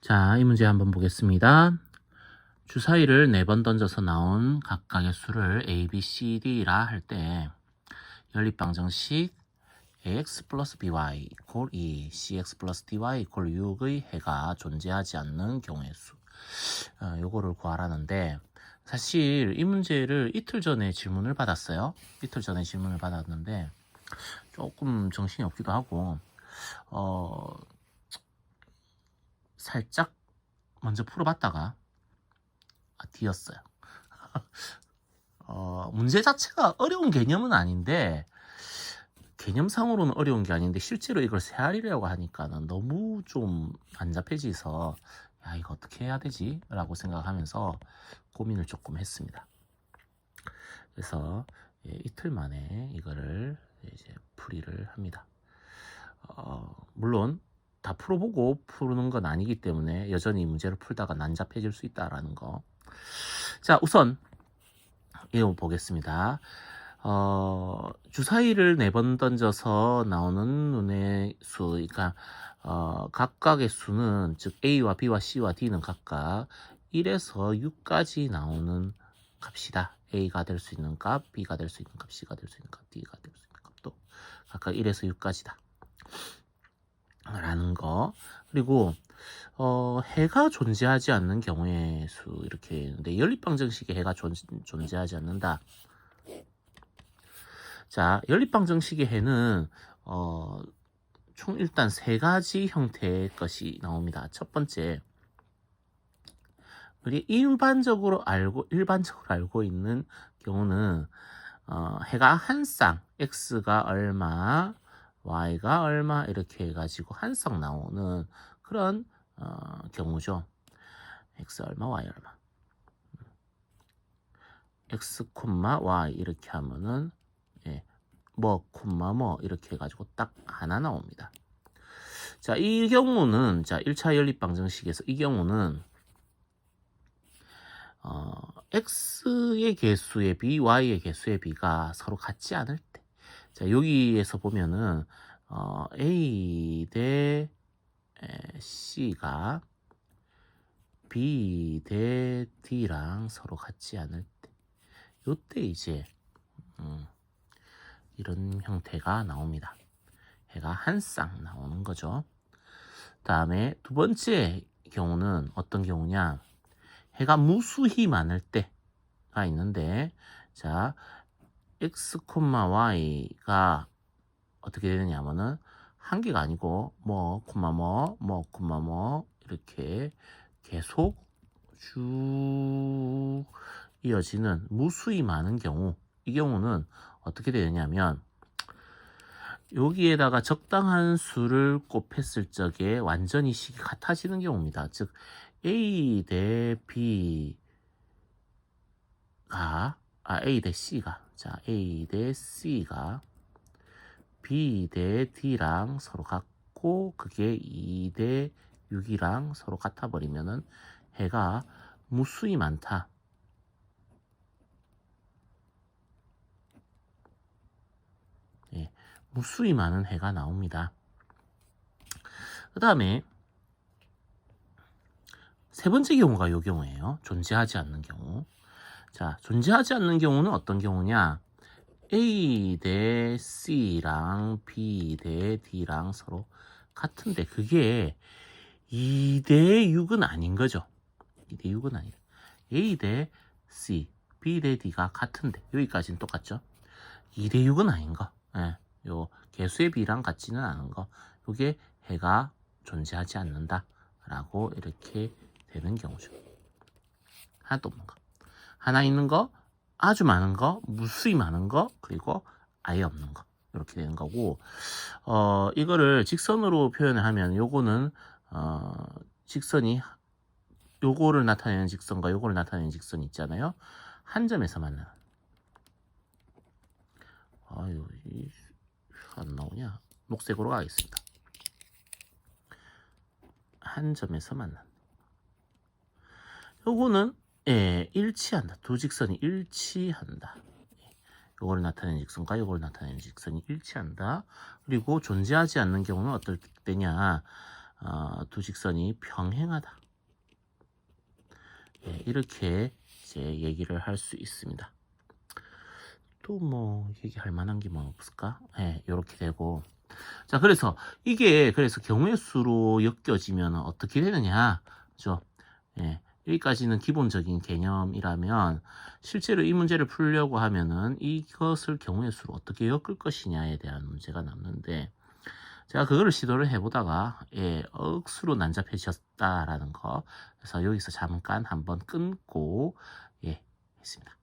자, 이 문제 한번 보겠습니다. 주사위를 4번 던져서 나온 각각의 수를 A, B, C, D라 할 때 연립방정식 ax 플러스 by 이퀄 2, cx 플러스 dy 이퀄 6의 해가 존재하지 않는 경우의 수. 어, 요거를 구하라는데 사실 이 문제를 이틀 전에 질문을 받았어요. 이틀 전에 질문을 받았는데 조금 정신이 없기도 하고 어 살짝 먼저 풀어봤다가 아, 뒤였어요. 어, 문제 자체가 어려운 개념은 아닌데 개념상으로는 어려운 게 아닌데 실제로 이걸 세알이라고 하니까는 너무 좀 안잡해져서 야 이거 어떻게 해야 되지? 라고 생각하면서 고민을 조금 했습니다. 그래서 예, 이틀 만에 이거를 이제 풀이를 합니다. 어, 물론 다 풀어보고 푸는 건 아니기 때문에 여전히 문제를 풀다가 난잡해질 수 있다라는 거. 자, 우선 이거 보겠습니다. 어, 주사위를 네 번 던져서 나오는 눈의 수, 그러니까 어, 각각의 수는 즉 A와 B와 C와 D는 각각 1에서 6까지 나오는 값이다. A가 될 수 있는 값, B가 될 수 있는 값, C가 될 수 있는 값, D가 될 수 있는 값도 각각 1에서 6까지다. 라는 거. 그리고 어, 해가 존재하지 않는 경우의 수 이렇게 있는데 연립방정식에 해가 존, 존재하지 않는다. 자, 연립방정식의 해는 어, 총 일단 세 가지 형태의 것이 나옵니다. 첫 번째, 우리 일반적으로 알고 일반적으로 알고 있는 경우는 어, 해가 한 쌍, x가 얼마, y가 얼마 이렇게 해가지고 한쌍 나오는 그런 어, 경우죠. x 얼마, y 얼마. x 콤마 y 이렇게 하면은 예, 뭐 콤마 뭐 이렇게 해가지고 딱 하나 나옵니다. 자, 이 경우는 자 1차 연립 방정식에서 이 경우는 어, x의 개수의 b, y의 개수의 b가 서로 같지 않을 때. 자, 여기에서 보면은 어, a 대 에, c가 b 대 d랑 서로 같지 않을 때. 요때 이제 음, 이런 형태가 나옵니다. 해가 한 쌍 나오는 거죠. 다음에 두 번째 경우는 어떤 경우냐? 해가 무수히 많을 때가 있는데, 자, x, y가 어떻게 되느냐면은 한 개가 아니고 뭐, 콤마 뭐, 뭐, 콤마 뭐 이렇게 계속 쭉 이어지는 무수히 많은 경우, 이 경우는 어떻게 되느냐면 여기에다가 적당한 수를 곱했을 적에 완전히 식이 같아지는 경우입니다. 즉 A 대 B가 아 A 대 C가 자 A 대 C가 B 대 D랑 서로 같고 그게 2 대 6이랑 서로 같아 버리면은 해가 무수히 많다. 예, 무수히 많은 해가 나옵니다. 그 다음에 세 번째 경우가 이 경우예요. 존재하지 않는 경우. 자, 존재하지 않는 경우는 어떤 경우냐? A 대 C랑 B 대 D랑 서로 같은데 그게 2 대 6은 아닌 거죠. 2 대 6은 아니다. A 대 C, B 대 D가 같은데 여기까지는 똑같죠. 2 대 6은 아닌 거. 예, 요 개수의 비랑 같지는 않은 거. 요게 해가 존재하지 않는다 라고 이렇게 되는 경우죠. 하나도 없는 거. 하나 있는 거, 아주 많은 거, 무수히 많은 거, 그리고 아예 없는 거. 이렇게 되는 거고, 어, 이거를 직선으로 표현을 하면 요거는, 어, 직선이, 요거를 나타내는 직선과 요거를 나타내는 직선이 있잖아요. 한 점에서 만나는. 아유, 이, 안 나오냐? 녹색으로 가겠습니다. 한 점에서 만난. 요거는 예, 일치한다. 두 직선이 일치한다. 예, 요거를 나타내는 직선과 요거를 나타내는 직선이 일치한다. 그리고 존재하지 않는 경우는 어떨 때냐? 어, 두 직선이 평행하다. 예, 이렇게 이제 얘기를 할 수 있습니다. 또 뭐 얘기할 만한 게 뭐 없을까? 예, 이렇게 되고 자 그래서 이게 그래서 경우의 수로 엮여지면 어떻게 되느냐, 그죠? 예, 여기까지는 기본적인 개념이라면 실제로 이 문제를 풀려고 하면은 이것을 경우의 수로 어떻게 엮을 것이냐에 대한 문제가 남는데 제가 그거를 시도를 해보다가 예, 억수로 난잡해졌다라는 거 그래서 여기서 잠깐 한번 끊고 예, 했습니다.